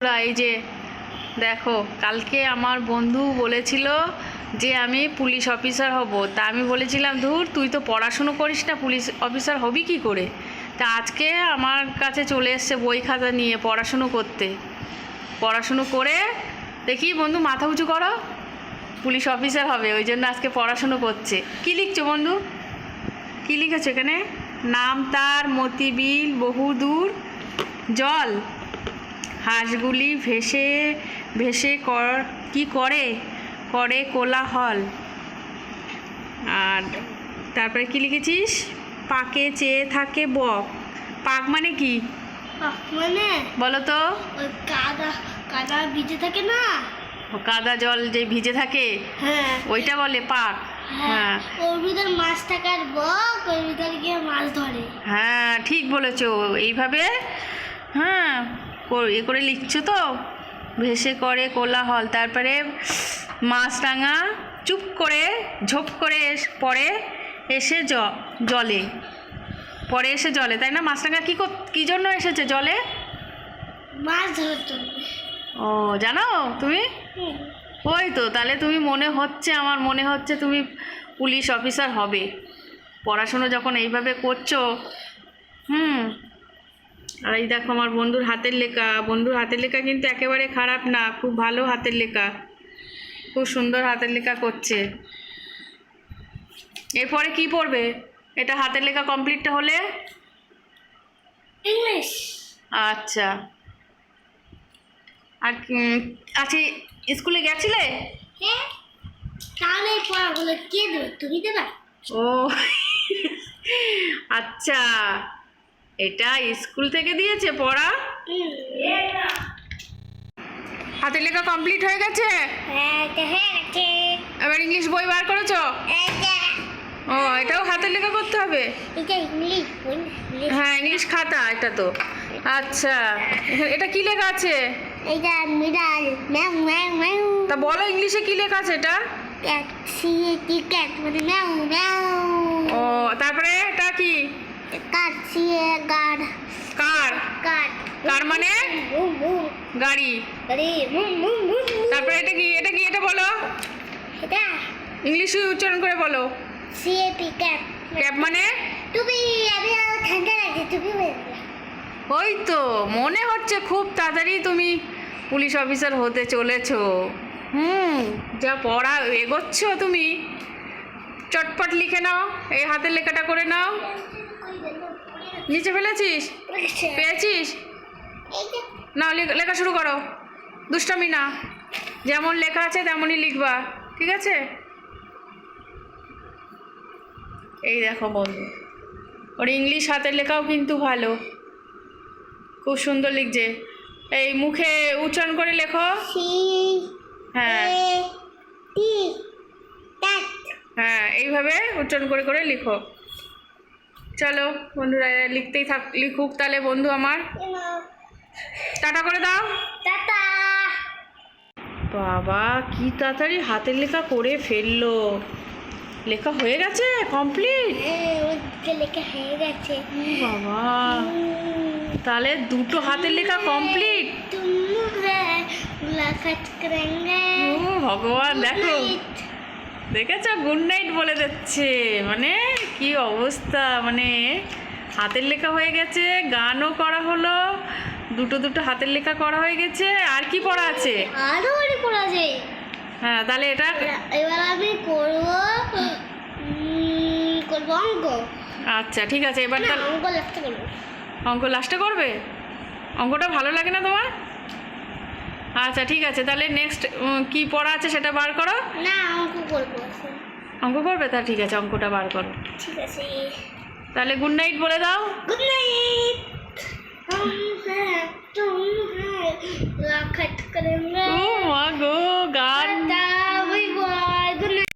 এই যে দেখো, কালকে আমার বন্ধু বলেছিল যে আমি পুলিশ অফিসার হব। তা আমি বলেছিলাম, ধুর, তুই তো পড়াশুনো করিস না, পুলিশ অফিসার হবি কি করে? তা আজকে আমার কাছে চলে এসছে বই খাতা নিয়ে পড়াশুনো করতে। পড়াশুনো করে দেখি, বন্ধু, মাথা উঁচু করো, পুলিশ অফিসার হবে, ওই জন্য আজকে পড়াশুনো করছে। কি লিখছো বন্ধু? কি লিখেছো এখানে? নাম তার, মতিবিল, বহুদূর, জল। হাঁসগুলি ভেসে ভেসে কর কি করে? করে কোলাহল। আর তারপরে কি লিখেছিস? পাকে চেয়ে থাকে বক। পাক মানে কি? মানে? বলো তো ওই কাদা কাদা ভিজে থাকে না? ও কাদা জল যে ভিজে থাকে? হ্যাঁ। ওইটা বলে পাক। হ্যাঁ। হ্যাঁ। ওর ভিতর মাছ থাকার বক ওর ভিতর গিয়ে মাছ ধরে। হ্যাঁ ঠিক বলেছ। এইভাবে হ্যাঁ। এ করে লিখছো তো? ভেসে করে কোলাহল। তারপরে মাছরাঙা চুপ করে ঝোপ করে এস- পরে এসে জ জলে। পরে এসে জলে। তাই না? মাছরাঙা কী কী জন্য এসেছে জলে? মাছ ও জানো তুমি। ওই তো তাহলে তুমি মনে হচ্ছে আমার মনে হচ্ছে তুমি পুলিশ অফিসার হবে। পড়াশুনো যখন এইভাবে করছ হুম আর এই দেখো আমার বন্ধুর হাতের লেখা। বন্ধুর হাতের লেখা কিন্তু একেবারে খারাপ না খুব ভালো হাতের লেখা। খুব সুন্দর হাতের লেখা করছে। এরপরে কি পড়বে? এটা হাতের লেখা কমপ্লিটটা হলে? ইংলিশ। আচ্ছা। আর আচ্ছা স্কুলে গেছিলে? হ্যাঁ। তাহলে এই পড়াগুলো কে দেবে? তুমি দেবে? ও আচ্ছা। এটা স্কুল থেকে দিয়েছে পড়া? হাতের লেখা কমপ্লিট হয়ে গেছে? হ্যাঁ এবার ইংলিশ বই বার করেছ? ও এটাও হাতের লেখা করতে হবে? হ্যাঁ ইংলিশ খাতা এটা তো। আচ্ছা এটা কি লেখা আছে? এটা মিরাল ম্যাও ম্যাও ম্যাও তা বলো ইংলিশে কি লেখা আছে এটা? ক্যাট সিএ টি ক্যাট মানে ম্যাও ম্যাও। ও তারপরে এটা কি? কাট সিএ গাড কার? কাট কার মানে? গাড়ি। তারপরে এটা কি? এটা কি? এটা বলো। এটা? ইংলিশে উচ্চারণ করে বলো। সিএ টি ক্যাট ক্যাব মানে? তুমি আমি ঠান্ডা লাগছে তুমি ওই তো মনে হচ্ছে খুব তাড়াতাড়ি তুমি পুলিশ অফিসার হতে চলেছ। হুম যা পড়া এগোচ্ছ তুমি। চটপট লিখে নাও এই হাতের লেখাটা করে নাও। নিচে ফেলেছিস? পেয়েছিস? না লেখ- শুরু করো। দুষ্টামি না। যেমন লেখা আছে তেমনই লিখবা ঠিক আছে? এই দেখো বন্ধু ওর ইংলিশ হাতের লেখাও কিন্তু ভালো। খুব সুন্দর লিখছে। এই মুখে উচ্চারণ করে লেখো। হ্যাঁ। হ্যাঁ এইভাবে উচ্চারণ করে করে লিখো। চলো বন্ধুরা লিখতেই থাক লিখুক তাহলে বন্ধু আমার। টাটা করে দাও। টাটা। বাবা কি তাড়াতাড়ি হাতের লেখা করে ফেলল। লেখা হয়ে গেছে? কমপ্লিট? হ্যাঁ, লেখা হয়ে গেছে। বাবা। তাহলে দুটো হাতের লেখা কমপ্লিট? ভগবান দেখো। দেখেছ? গুড নাইট বলে দিচ্ছে। মানে কি অবস্থা? মানে হাতের লেখা হয়ে গেছে গানও করা হলো দুটো দুটো হাতের লেখা করা হয়ে গেছে আর কি পড়া আছে? আরও অনেক করা যায় হ্যাঁ তাহলে এটা এবার আমি করব করব অঙ্ক। আচ্ছা ঠিক আছে এবার তাহলে অঙ্ক লিখতে করব। অঙ্ক লাস্টে করবে? অঙ্কটা ভালো লাগে না তোমার? আচ্ছা ঠিক আছে তাহলে নেক্সট কি পড়া আছে সেটা বার করো? না অঙ্ক করব অঙ্ক করবে? তা ঠিক আছে অঙ্কটা বার করো। ঠিক আছে। তাহলে গুড নাইট বলে দাও। Good night